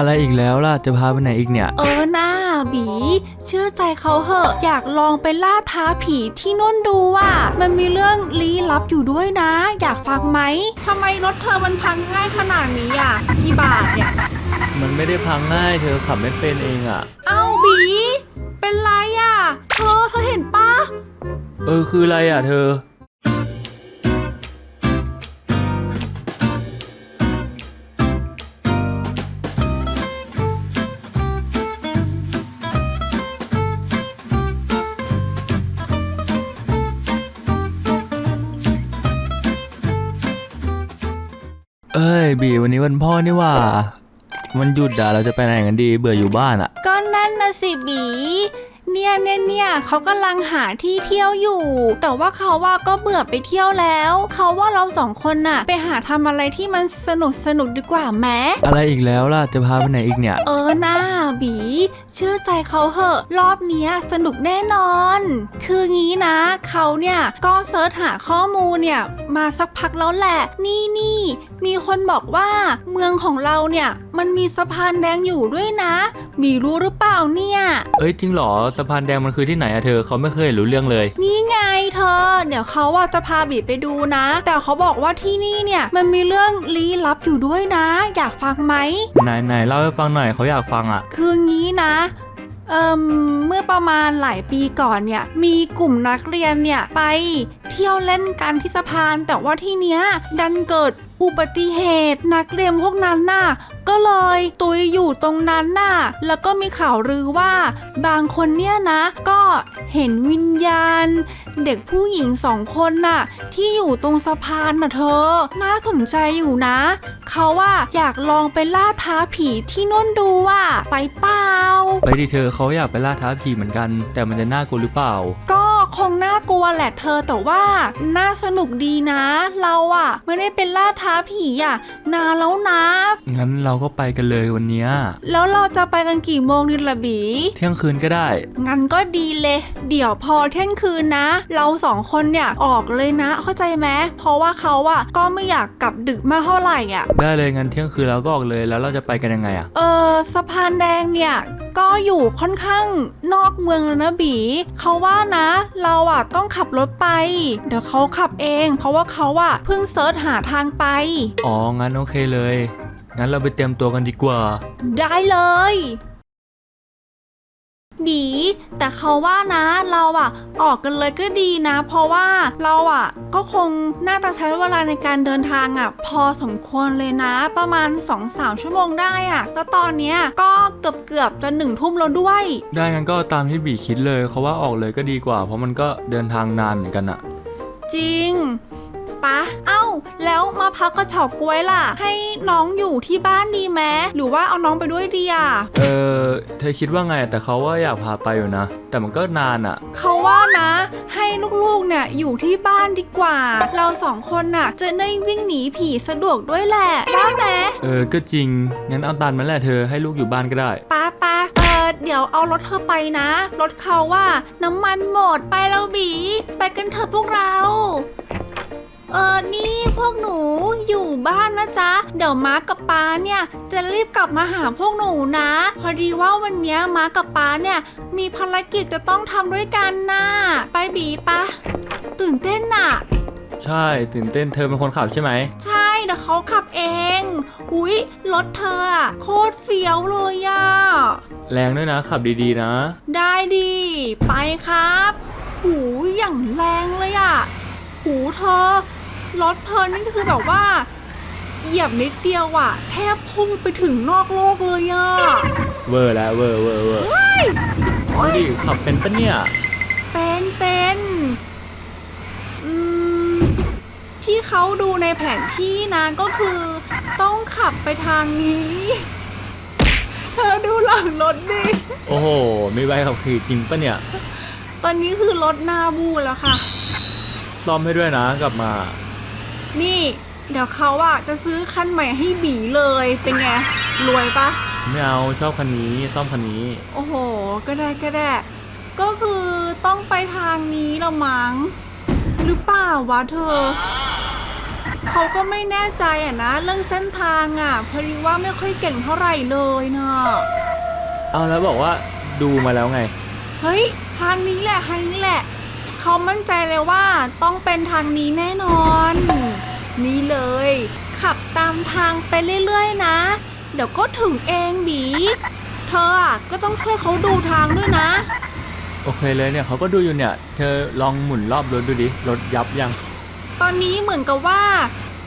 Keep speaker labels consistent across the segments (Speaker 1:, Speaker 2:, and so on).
Speaker 1: อะไรอีกแล้วล่ะ จะพาไปไหนอีกเนี่ย
Speaker 2: เออหน้าบี เชื่อใจเขาเหอะ อยากลองไปล่าท้าผีที่นุ่นดูอะ มันมีเรื่องลี้ลับอยู่ด้วยนะ อยากฟังไหมทำไมรถเธอมันพังง่ายขนาดนี้อะกี่บาทเนี่ย
Speaker 1: มันไม่ได้พังง่ายเธอขับไม่เป็นเองอะ่ะ
Speaker 2: เอ้าบี เป็นไรอะ เธอเธอเห็นปะ
Speaker 1: เออคืออะไรอะเธอ บีวันนี้วันพ่อนี่ว่า มันหยุดอะเราจะไปไหนกันดี เบื่ออยู่บ้านอะ
Speaker 2: ก็นั่นนะสิบี เนี่ยเนี่ยเนี่ยเขากำลังหาที่เที่ยวอยู่ แต่ว่าเขาว่าก็เบื่อไปเที่ยวแล้ว เขาว่าเราสองคนน่ะ ไปหาทำอะไรที่มันสนุกสนุกดีกว่าแม้
Speaker 1: อะไรอีกแล้วล่ะจะพาไปไหนอีกเนี่ย
Speaker 2: เออหน้าบี เชื่อใจเขาเหอะ รอบเนี้ยสนุกแน่นอน คืองี้นะ เขาเนี่ยก็เซิร์ชหาข้อมูลเนี่ยมาสักพักแล้วแหละ นี่นี่มีคนบอกว่าเมืองของเราเนี่ยมันมีสะพานแดงอยู่ด้วยนะ มีรู้หรือเปล่าเนี่ย
Speaker 1: เอ้ยจริงเหรอสะพานแดงมันคือที่ไหนอะเธอเขาไม่เคยรู้เรื่องเลย
Speaker 2: นี่ไงเธอ เดี๋ยวเขาว่าจะพาบีไปดูนะ แต่เขาบอกว่าที่นี่เนี่ยมันมีเรื่องลี้ลับอยู่ด้วยนะ อยากฟังไหม
Speaker 1: ไหนไหนเล่าให้ฟังหน่อยเขาอยากฟังอะ
Speaker 2: คืองี้นะเอ่มเมื่อประมาณหลายปีก่อนเนี่ยมีกลุ่มนักเรียนเนี่ยไปเที่ยวเล่นกันที่สะพาน แต่ว่าที่เนี้ยดันเกิด อุบัติเหตุนักเรียนพวกนั้นน่ะก็เลยตุยอยู่ตรงนั้นน่ะแล้วก็มีข่าวลือว่า บางคนเนี่ยนะ ก็เห็นวิญญาณ เด็กผู้หญิงสองคนน่ะ ที่อยู่ตรงสะพานน่ะเธอ น่าสนใจอยู่นะ เขาว่าอยากลองไปล่าท้าผีที่นุ่นดูว่า ไปเปล่า
Speaker 1: ไปดิเธอเขาอยากไปล่าท้าผีเหมือนกัน แต่มันจะน่ากลัวหรือเปล่า
Speaker 2: ก็ คงน่ากลัวแหละเธอแต่ว่าน่าสนุกดีนะ เราอะไม่ได้เป็นล่าท้าผีอะนานแล้วนะ
Speaker 1: งั้นเราก็ไปกันเลยวันเนี้ย
Speaker 2: แล้วเราจะไปกันกี่โมงดีละบี
Speaker 1: เที่ยงคืนก็ได้
Speaker 2: งั้นก็ดีเลย เดี๋ยวพอเที่ยงคืนนะ เราสองคนเนี่ยออกเลยนะ เข้าใจไหมเพราะว่าเขาอะก็ไม่อยากกลับดึกมากเท่าไหร่อะ
Speaker 1: ได้เลยงั้นเที่ยงคืนเราก็ออกเลยแล้วเราจะไปกันยังไงอะ
Speaker 2: เออสะพานแดงเนี่ย ก็อยู่ค่อนข้างนอกเมืองแล้วนะบีเขาว่านะ เราอะต้องขับรถไป เดี๋ยวเขาขับเอง เพราะว่าเขาอะเพิ่งเซิร์ชหาทางไป
Speaker 1: อ๋อ งั้นโอเคเลย งั้นเราไปเตรียมตัวกันดีกว่า
Speaker 2: ได้เลย บีแต่เขาว่านะเราอะออกกันเลยก็ดีนะ เพราะว่าเราอะก็คงน่าจะใช้เวลาในการเดินทางอะพอสมควรเลยนะ ประมาณ2-3ชั่วโมงได้อะแล้วตอนเนี้ยก็เกือบเกือบจะหนึ่งทุ่มแล้วด้วย
Speaker 1: ได้งั้นก็ตามที่บีคิดเลยเขาว่าออกเลยก็ดีกว่า เพราะมันก็เดินทางนานเหมือนกันอะ
Speaker 2: จริง ปะ เอ้า แล้วมาพักกระเฉาบกล้วยล่ะ ให้น้องอยู่ที่บ้านดีไหมหรือว่าเอาน้องไปด้วยดีอะ
Speaker 1: เออเธอคิดว่าไงแต่เขาว่าอยากพาไปอยู่นะ แต่มันก็นานอะ
Speaker 2: เขาว่านะ ให้ลูกๆเนี่ยอยู่ที่บ้านดีกว่า เราสองคนน่ะ จะได้วิ่งหนีผีสะดวกด้วยแหละได้ไหม
Speaker 1: เออก็จริง งั้นเอาตามมันแหละเธอให้ลูกอยู่บ้านก็ได้
Speaker 2: ป้าป้าเออเดี๋ยวเอารถเธอไปนะ รถเขาว่าน้ำมันหมดไปแล้วบี ไปกันเถอะพวกเรา เออ นี่พวกหนูอยู่บ้านนะจ๊ะ เดี๋ยวม้ากับป้าเนี่ย จะรีบกลับมาหาพวกหนูนะ พอดีว่าวันเนี้ยม้ากับป้าเนี่ย มีภารกิจจะต้องทำด้วยกันนะไปบีปะตื่นเต้นน่ะ
Speaker 1: ใช่ตื่นเต้นเธอเป็นคนขับใช่ไหม
Speaker 2: ใช่เดี๋ยวเขาขับเอง อุ๊ย รถเธออะโคตรเฟี้ยวเลยอะ
Speaker 1: แรงด้วยนะขับดีๆนะ
Speaker 2: ได้ดี ไปครับ หูอย่างแรงเลยอะหูเธอ รถเธอนี่คือแบบว่า เหยียบนิดเดียวอะแทบพุ่งไปถึงนอกโลกเลยอะ
Speaker 1: เวอร์แล้วเวอร์เวอร์เวอร์ดูดิขับเป็นปะเนี่ย
Speaker 2: เป็นเป็นอืมที่เขาดูในแผนที่นะก็คือ ต้องขับไปทางนี้ เธอดูหลังรถดิ
Speaker 1: โอ้โหมีใบขับขี่จริงปะเนี่ย
Speaker 2: ตอนนี้คือรถหน้าบูแล้วค่ะ
Speaker 1: ซ่อมให้ด้วยนะกลับมา
Speaker 2: นี่เดี๋ยวเขาอะจะซื้อคันใหม่ให้บีเลยเป็นไงรวยปะ
Speaker 1: ไม่เอาชอบคันนี้ซ่อมคันนี้
Speaker 2: โอ้โห ก็ได้ก็ได้ ก็คือต้องไปทางนี้ละมั้งหรือเปล่าวะเธอ เขาก็ไม่แน่ใจอะนะ เรื่องเส้นทางอะพอดีว่าไม่ค่อยเก่งเท่าไหร่เลยเนาะ
Speaker 1: เอาแล้วบอกว่าดูมาแล้วไง
Speaker 2: เฮ้ย ทางนี้แหละทางนี้แหละ เขามั่นใจเลยว่าต้องเป็นทางนี้แน่นอน นี่เลย ขับตามทางไปเรื่อยๆนะ เดี๋ยวก็ถึงเองบีเธออะก็ต้องช่วยเขาดูทางด้วยนะ
Speaker 1: โอเคเลยเนี่ยเขาก็ดูอยู่เนี่ย เธอลองหมุนรอบรถดูดิ รถยับยัง
Speaker 2: ตอนนี้เหมือนกับว่า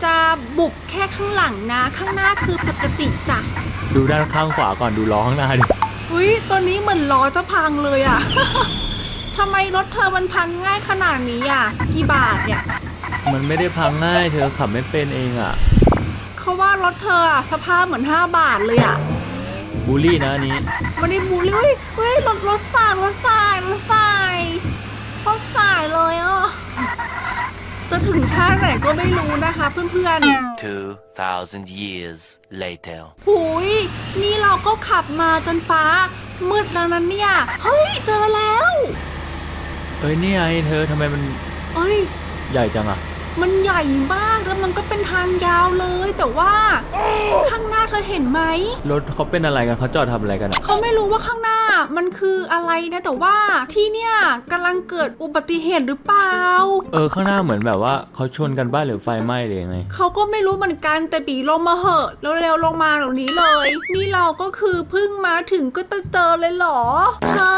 Speaker 2: จะบุบแค่ข้างหลังนะ ข้างหน้าคือปกติจ้ะ
Speaker 1: ดูด้านข้างขวาก่อนดูล้อข้างหน้าดิ
Speaker 2: อุ้ยตอนนี้เหมือนล้อจะพังเลยอะ ทำไมรถเธอมันพังง่ายขนาดนี้อะกี่บาทเนี่ย
Speaker 1: มันไม่ได้พังง่ายเธอขับไม่เป็นเองอะ
Speaker 2: เขาว่ารถเธออะสภาพเหมือน 5 บาทเลยอะ
Speaker 1: บูลลี่นะอันนี้
Speaker 2: ไม่ได้บูลลี่เฮ้ยเฮ้ยรถรถสายรถสายรถสายรถสายเลยอะ จะถึงชาติไหนก็ไม่รู้นะคะเพื่อน
Speaker 3: 2,000 years later.
Speaker 2: ๆหุยนี่เราก็ขับมาจนฟ้า มืดแล้วนั้นเนี่ย เฮ้ย เจอแล้ว
Speaker 1: เอ้ยนี่ไงเธอทำไมมัน
Speaker 2: เอ้ย
Speaker 1: ใหญ่จังอะ
Speaker 2: มันใหญ่มากแล้วมันก็เป็นทางยาวเลย แต่ว่า ข้างหน้าเธอเห็นไหม
Speaker 1: รถเขาเป็นอะไรกันเขาจอดทำอะไรกันอะ
Speaker 2: เขาไม่รู้ว่าข้างหน้ามันคืออะไรนะ แต่ว่าที่เนี่ยกำลังเกิดอุบัติเหตุหรือเปล่า
Speaker 1: เออข้างหน้าเหมือนแบบว่าเขาชนกันบ้านหรือไฟไหม้หรือยังไง
Speaker 2: เขาก็ไม่รู้เหมือนกันแต่บีลงมาเหอะเร็วๆลงมาเดี๋ยวนี้เลย นี่เราก็คือเพิ่งมาถึงก็ต้องเจอเลยเหรอเธอ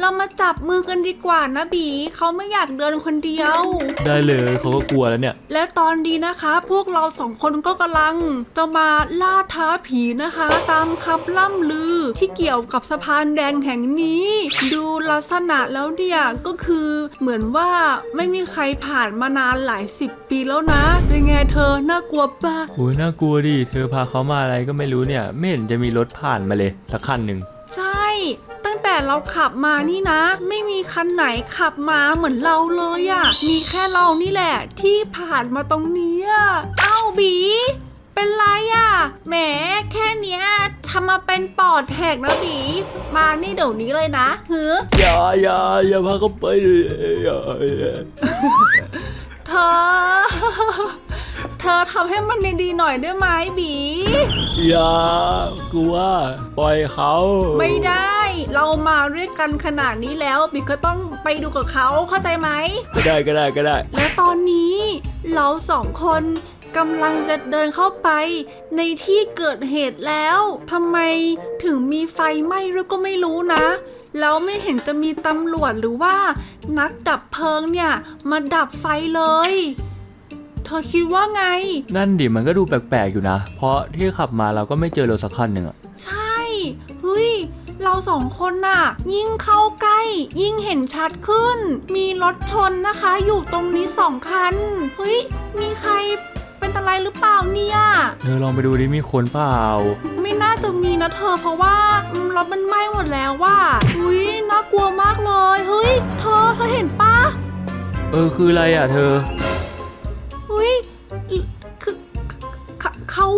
Speaker 2: เรามาจับมือกันดีกว่านะบีเขาไม่อยากเดินคนเดียว
Speaker 1: ได้เลยเขาก็กลัวแล้วเนี่ย
Speaker 2: และตอนนี้นะคะ พวกเราสองคนก็กำลังจะมาล่าท้าผีนะคะ ตามคำล่ำลือที่เกี่ยวกับสะพานแดงแห่งนี้ ดูลักษณะแล้วเนี่ยก็คือเหมือนว่าไม่มีใครผ่านมานานหลายสิบปีแล้วนะเป็นไงเธอน่ากลัวปะ
Speaker 1: โอ้ยน่ากลัวดิเธอพาเขามาอะไรก็ไม่รู้เนี่ย ไม่เห็นจะมีรถผ่านมาเลยสักคันหนึ่ง
Speaker 2: ใช่ตั้ง แต่เราขับมานี่นะ ไม่มีคันไหนขับมาเหมือนเราเลยอะ่ะ มีแค่เรานี่แหละ ที่ผ่านมาตรงเนี้ยเอ้าบี เป็นไรอะ่ะแหมแค่เนี้ยทำมาเป็นปอดแหกนะบี มานี่เดี๋ยวนี้เลยนะเฮ้อ
Speaker 1: อย่าอย่าอย่าพาเขาไปเลยอย่าอย่า
Speaker 2: เธอ เธอทำให้มันดีๆหน่อยได้ไหมบี
Speaker 1: อย่ากลัว ปล่อยเขา
Speaker 2: ไม่ได้ เรามาด้วยกันขนาดนี้แล้วบีก็ต้องไปดูกับเขาเข้าใจไหม
Speaker 1: ก็ได้ก็ได้ก็ได้
Speaker 2: และตอนนี้เราสองคนกำลังจะเดินเข้าไปในที่เกิดเหตุแล้วทำไมถึงมีไฟไหม้ด้วยก็ไม่รู้นะ แล้วไม่เห็นจะมีตำรวจหรือว่านักดับเพลิงเนี่ย มาดับไฟเลย เธอคิดว่าไง
Speaker 1: นั่นดิมันก็ดูแปลกๆอยู่นะ เพราะที่ขับมาเราก็ไม่เจอรถสักคันหนึ่งอะ
Speaker 2: ใช่เฮ้ยเราสองคนน่ะ ยิ่งเข้าใกล้ ยิ่งเห็นชัดขึ้น มีรถชนนะคะ อยู่ตรงนี้สองคันเฮ้ยมีใครเป็นอะไรหรือเปล่าเนี่ย
Speaker 1: เธอลองไปดูดิมีคนเปล่า
Speaker 2: ไม่น่าจะมีนะเธอเพราะว่าอืมรถมันไหม้หมดแล้วว่าอุ้ยน่ากลัวมากเลยเฮ้ยเธอเธอเห็นปะ
Speaker 1: เออคืออะไรอะเธอ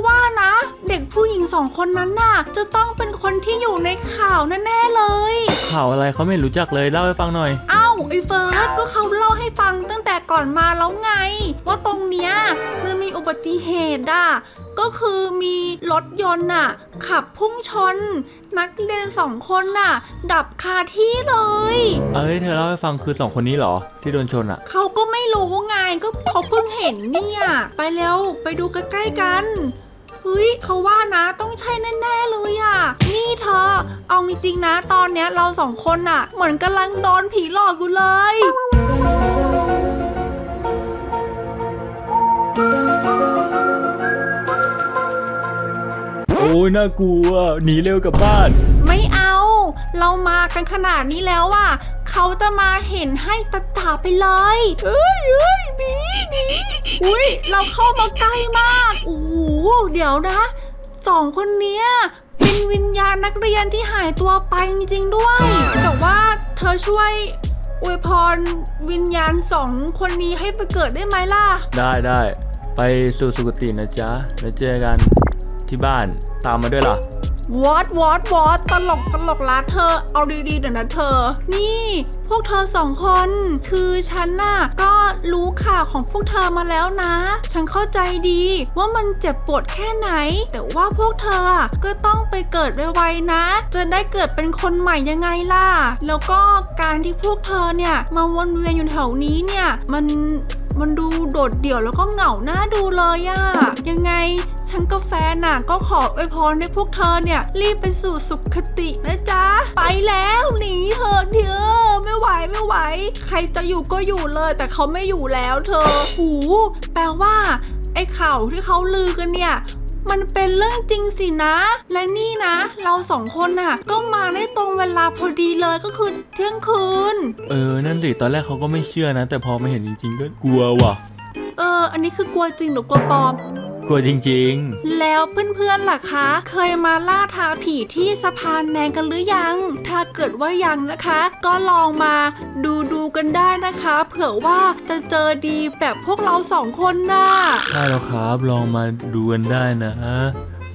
Speaker 2: ว่านะ เด็กผู้หญิงสองคนนั้นน่ะ จะต้องเป็นคนที่อยู่ในข่าวแน่ๆเลย
Speaker 1: ข่าวอะไรเขาไม่รู้จักเลยเล่าให้ฟังหน่อย
Speaker 2: เอ้าไอ้เฟิร์สก็เขาเล่าให้ฟังตั้งแต่ก่อนมาแล้วไง ว่าตรงเนี้ยมันมี อุบัติเหตุอะก็คือมีรถยนต์น่ะ ขับพุ่งชน นักเรียนสองคนน่ะ ดับคาที่เลย
Speaker 1: เอ้ยเธอเล่าให้ฟังคือสองคนนี้เหรอ ที่โดนชนอะ
Speaker 2: เขาก็ไม่รู้ไงก็เขาเพิ่งเห็นเนี่ย ไปเร็วไปดูใกล้ๆกันเฮ้ยเขาว่านะต้องใช่แน่ๆเลยอะ นี่เธอ เอาจริงๆนะ ตอนเนี้ยเราสองคนน่ะ เหมือนกำลังโดนผีหลอกอยู่เลย
Speaker 1: โอ้ยน่ากลัว หนีเร็วกลับบ้าน
Speaker 2: ไม่เอา เรามากันขนาดนี้แล้วอะเขาจะมาเห็นให้ตาตาไปเลยเอ้ยเอ้ยบีบีอุ้ยเราเข้ามาใกล้มาก โอ้โห เดี๋ยวนะสองคนเนี้ยเป็นวิญญาณนักเรียนที่หายตัวไปจริงๆด้วย แต่ว่าเธอช่วยอวยพรวิญญาณสองคนนี้ให้ไปเกิดได้ไหมล่ะ
Speaker 1: ได้ได้ ไปสู่สุคตินะจ๊ะ แล้วเจอกันที่บ้านตามมาด้วยล่ะ
Speaker 2: วอดวอดวอดตลกตลกละเธอ เอาดีๆเดี๋ยวนะเธอ นี่ พวกเธอสองคน คือฉันน่ะก็รู้ข่าวของพวกเธอมาแล้วนะ ฉันเข้าใจดีว่ามันเจ็บปวดแค่ไหน แต่ว่าพวกเธออะก็ต้องไปเกิดไวๆนะ จะได้เกิดเป็นคนใหม่ยังไงล่ะ แล้วก็การที่พวกเธอเนี่ยมาวนเวียนอยู่แถวนี้เนี่ย มัน มันดูโดดเดี่ยวแล้วก็เหงาหน้าดูเลยอะยังไงฉันกาแฟนน่ะก็ขออวยพรให้พวกเธอเนี่ยรีบไปสู่สุขคตินะจ๊ะ ไปแล้วหนีเถอะเถอไม่ไหวไม่ไหว ใครจะอยู่ก็อยู่เลยแต่เขาไม่อยู่แล้วเธอ หู แปลว่าไอ้ข่าวที่เขาลือกันเนี่ย มันเป็นเรื่องจริงสินะ และนี่นะ เราสองคนน่ะ ก็มาได้ตรงเวลาพอดีเลยก็คือเที่ยงคืน
Speaker 1: เออ นั่นสิ ตอนแรกเขาก็ไม่เชื่อนะ แต่พอมาเห็นจริงๆก็กลัวว่ะ
Speaker 2: เออ อันนี้คือกลัวจริงหรือกลัวปลอม
Speaker 1: กลัวจริง
Speaker 2: แล้วเพื่อนๆล่ะคะ เคยมาล่าท้าผีที่สะพานแดงกันหรือยัง ถ้าเกิดว่ายังนะคะ ก็ลองมาดูดูๆกันได้นะคะ เผื่อว่าจะเจอดีแบบพวกเราสองคนน่ะ
Speaker 1: ๆใช่แล้วครับ ลองมาดูกันได้นะ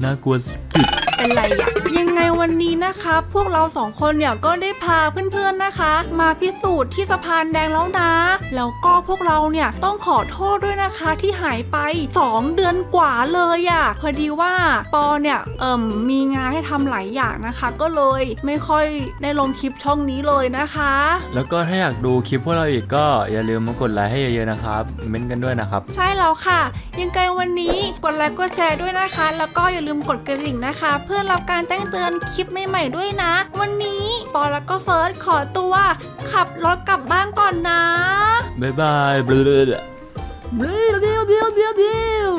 Speaker 1: น่ากลัวสุด
Speaker 2: เป็นไรอะยังไงวันนี้นะคะ พวกเราสองคนเนี่ยก็ได้พาเพื่อนๆนะคะ มาพิสูจน์ที่สะพานแดงแล้วนะ แล้วก็พวกเราเนี่ยต้องขอโทษด้วยนะคะที่หายไป 2 เดือนกว่าเลยอะ่ะพอดีว่าปอเนี่ยเอ่มมีงานให้ทำหลายอย่างนะคะ ก็เลยไม่ค่อยได้ลงคลิปช่องนี้เลยนะคะ
Speaker 1: แล้วก็ถ้าอยากดูคลิปพวกเราอีกก็อย่าลืมมากดไลค์ให้เยอะๆนะครับเม้นต์กันด้วยนะครับ
Speaker 2: ใช่แล้วค่ะ ยังไงวันนี้กดไลค์กดแชร์ด้วยนะคะ แล้วก็อย่าลืมกดกระดิ่งนะคะเพื่อื่อนๆรับการแจ้งเตือนคลิปใหม่ๆด้วยนะ วันนี้ปอแล้วก็เฟิร์สขอตัวขับรถกลับบ้านก่อนนะ
Speaker 1: บ๊ายบาย
Speaker 2: บิวบิวบิวบิวบิว